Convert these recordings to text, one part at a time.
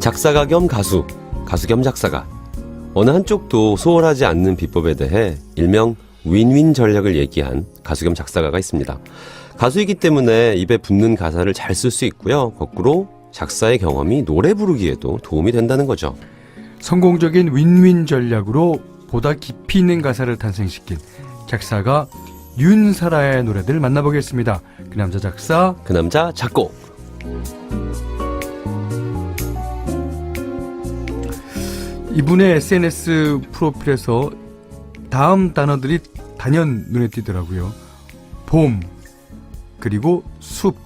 작사가 겸 가수, 가수 겸 작사가. 어느 한쪽도 소홀하지 않는 비법에 대해 일명 윈윈 전략을 얘기한 가수 겸 작사가가 있습니다. 가수이기 때문에 입에 붙는 가사를 잘 쓸 수 있고요. 거꾸로 작사의 경험이 노래 부르기에도 도움이 된다는 거죠. 성공적인 윈윈 전략으로 보다 깊이 있는 가사를 탄생시킨 작사가 윤사라의 노래들 만나보겠습니다. 그 남자 작사 그 남자 작곡. 이분의 SNS 프로필에서 다음 단어들이 단연 눈에 띄더라고요. 봄 그리고 숲.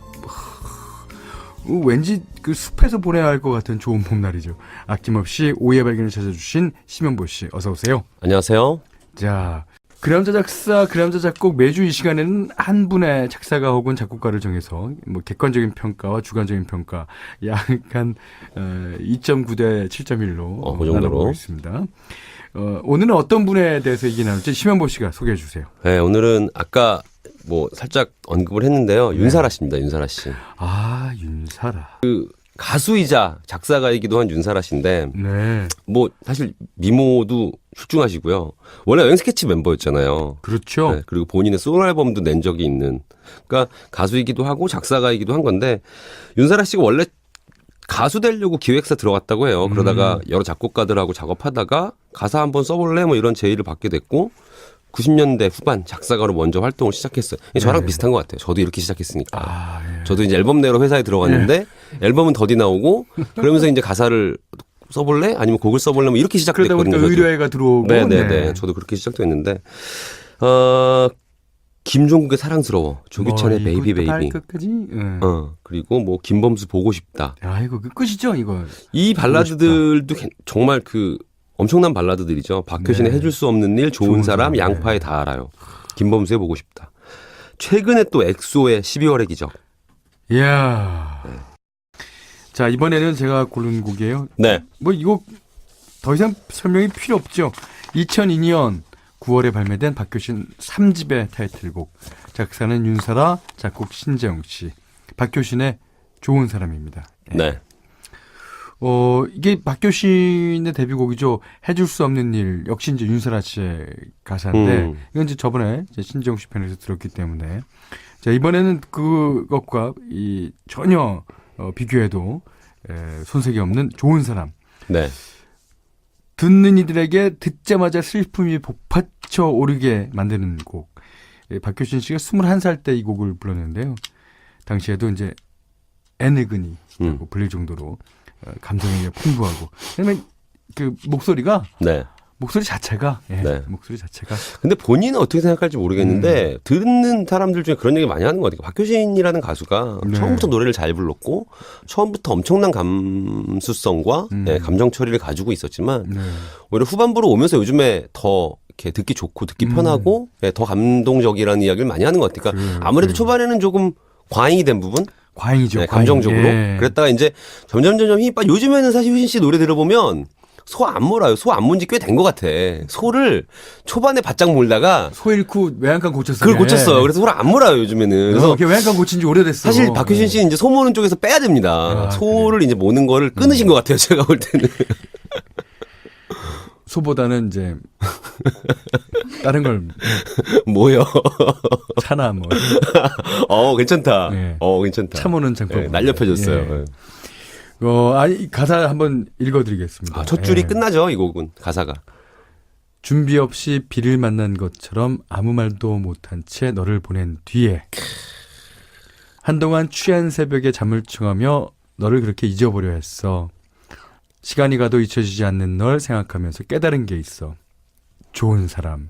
어, 왠지 그 숲에서 보내야 할 것 같은 좋은 봄날이죠. 아낌없이 오해 발견을 찾아주신 심현보 씨, 어서 오세요. 안녕하세요. 자, 그람자 작사, 그람자 작곡 매주 이 시간에는 한 분의 작사가 혹은 작곡가를 정해서 뭐 객관적인 평가와 주관적인 평가 약간 어, 2.9대 7.1로 어, 그 정도로. 있습니다. 어, 오늘은 어떤 분에 대해서 얘기 나눌지 심현보 씨가 소개해 주세요. 네, 오늘은 아까 뭐 살짝 언급을 했는데요. 윤사라 씨입니다. 윤사라 씨. 아, 윤사라. 가수이자 작사가이기도 한 윤사라 씨인데 네, 뭐 사실 미모도 출중하시고요. 원래 여행 스케치 멤버였잖아요. 그렇죠. 네, 그리고 본인의 솔로 앨범도 낸 적이 있는. 그러니까 가수이기도 하고 작사가이기도 한 건데 윤사라 씨가 원래 가수 되려고 기획사 들어갔다고 해요. 그러다가 여러 작곡가들하고 작업하다가 가사 한번 써볼래 뭐 이런 제의를 받게 됐고 90년대 후반 작사가로 먼저 활동을 시작했어요. 저랑 네. 비슷한 것 같아요. 저도 이렇게 시작했으니까. 아, 예. 저도 이제 앨범 내러 회사에 들어갔는데 앨범은 더디 나오고 그러면서 이제 가사를 써볼래? 아니면 곡을 써볼래? 뭐 이렇게 그러다 시작됐거든요. 보니까 저도. 의뢰가 들어오고 네네네. 네. 저도 그렇게 시작됐는데 어 김종국의 사랑스러워, 조규찬의 뭐, 베이비 베이비, 끝까지. 예. 어 그리고 뭐 김범수 보고 싶다. 야, 이거 그 끝이죠, 이거. 이 발라드들도 괜- 정말 그 엄청난 발라드들이죠. 박효신의 네. 해줄 수 없는 일, 좋은, 좋은 사람, 사람, 양파에 다 알아요. 김범수의 보고 싶다. 최근에 또 엑소의 12월의 기적. 이야. 자, 이번에는 제가 고른 곡이에요. 네. 뭐 이거 더 이상 설명이 필요 없죠. 2002년 9월에 발매된 박효신 3집의 타이틀곡. 작사는 윤사라, 작곡 신재영 씨. 박효신의 좋은 사람입니다. 네. 어, 이게 박효신의 데뷔곡이죠. 해줄 수 없는 일. 역시 이제 윤사라 씨의 가사인데, 음. 이건 이제 저번에 이제 신재영 씨 편에서 들었기 때문에. 자, 이번에는 그것과 이 전혀 어, 비교해도 에, 손색이 없는 좋은 사람. 네. 듣는 이들에게 듣자마자 슬픔이 복받쳐 오르게 만드는 곡. 예, 박효신 씨가 21살 때 이 곡을 불렀는데요. 당시에도 이제 애늙은이라고 음. 불릴 정도로 어, 감성이 풍부하고. 왜냐면 그 목소리가 네. 목소리 자체가 예, 네. 목소리 자체가 근데 본인은 어떻게 생각할지 모르겠는데 듣는 사람들 중에 그런 얘기 많이 하는 것 같아요. 박효신이라는 가수가 네. 처음부터 노래를 잘 불렀고 처음부터 엄청난 감수성과 음. 예, 감정 처리를 가지고 있었지만 네. 오히려 후반부로 오면서 요즘에 더 이렇게 듣기 좋고 듣기 음. 편하고 예, 더 감동적이라는 이야기를 많이 하는 것 같아요. 그러니까 아무래도 그래요. 초반에는 조금 과잉이 된 부분, 과잉이죠. 네, 과잉. 감정적으로 예. 그랬다가 이제 점점 점점 힘이 빠. 요즘에는 사실 효신 씨 노래 들어보면 소 안 몰아요. 소 안 문지 꽤 된 것 같아. 소를 초반에 바짝 몰다가 소 잃고 외양간 고쳤어요. 그걸 고쳤어요. 그래서 소를 안 몰아요 요즘에는. 그래서 그래서 외양간 고친 지 오래됐어. 사실 박효신 씨는 이제 소 모는 쪽에서 빼야 됩니다. 아, 소를 이제 모는 거를 끊으신 것 같아요. 제가 볼 때는. 소보다는 이제 다른 걸 뭐요? 차나 뭐 어 괜찮다. 네. 어 괜찮다. 참오는 장법. 네, 날렵해졌어요. 예. 어, 아니 이 가사 한번 읽어드리겠습니다. 아, 첫 줄이 예. 끝나죠 이 곡은 가사가. 준비 없이 비를 만난 것처럼 아무 말도 못한 채 너를 보낸 뒤에 한동안 취한 새벽에 잠을 청하며 너를 그렇게 잊어보려 했어. 시간이 가도 잊혀지지 않는 널 생각하면서 깨달은 게 있어. 좋은 사람.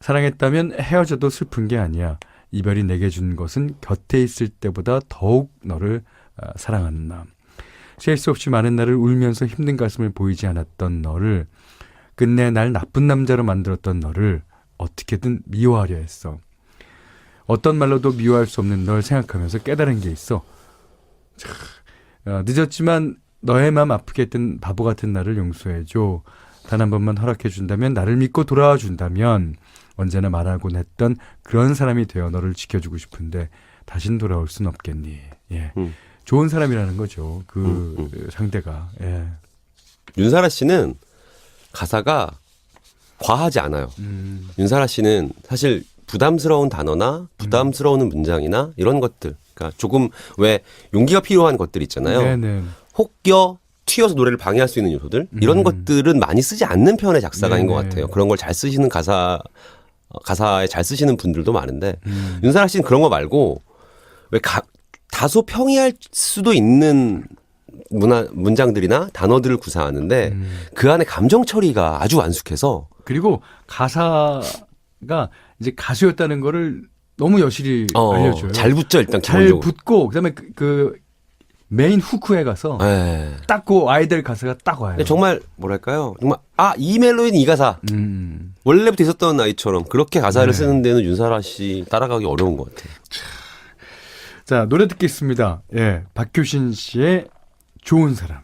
사랑했다면 헤어져도 슬픈 게 아니야. 이별이 내게 준 것은 곁에 있을 때보다 더욱 너를 아, 사랑하는 나. 셀 수 없이 많은 날을 울면서 힘든 가슴을 보이지 않았던 너를 끝내 날 나쁜 남자로 만들었던 너를 어떻게든 미워하려 했어. 어떤 말로도 미워할 수 없는 널 생각하면서 깨달은 게 있어. 차, 어, 늦었지만 너의 마음 아프게 했던 바보 같은 나를 용서해줘. 단 한 번만 허락해 준다면 나를 믿고 돌아와 준다면 언제나 말하곤 했던 그런 사람이 되어 너를 지켜주고 싶은데 다신 돌아올 순 없겠니. 예. 음. 좋은 사람이라는 거죠. 그 음, 상대가. 예. 윤사라 씨는 가사가 과하지 않아요. 음. 윤사라 씨는 사실 부담스러운 단어나 부담스러운 문장이나 이런 것들, 그러니까 조금 왜 용기가 필요한 것들 있잖아요. 네네. 혹여 튀어서 노래를 방해할 수 있는 요소들 이런 음. 것들은 많이 쓰지 않는 편의 작사가인 것 네네. 같아요. 그런 걸 잘 쓰시는 가사 어, 가사에 잘 쓰시는 분들도 많은데 음. 윤사라 씨는 그런 거 말고 왜 가, 다소 평이할 수도 있는 문화 문장들이나 단어들을 구사하는데 음. 그 안에 감정 처리가 아주 완숙해서 그리고 가사가 이제 가수였다는 거를 너무 여실히 어, 알려줘요. 잘 붙죠 일단 잘 기본적으로. 붙고 그다음에 그, 그 메인 후크에 가서 예. 딱그 아이들 가사가 딱 와요. 정말 뭐랄까요? 정말 아 이 멜로디는 이 가사 음. 원래부터 있었던 아이처럼 그렇게 가사를 네. 쓰는 데는 윤사라 씨 따라가기 어려운 것 같아요. 자 노래 듣겠습니다. 예, 박효신 씨의 좋은 사람.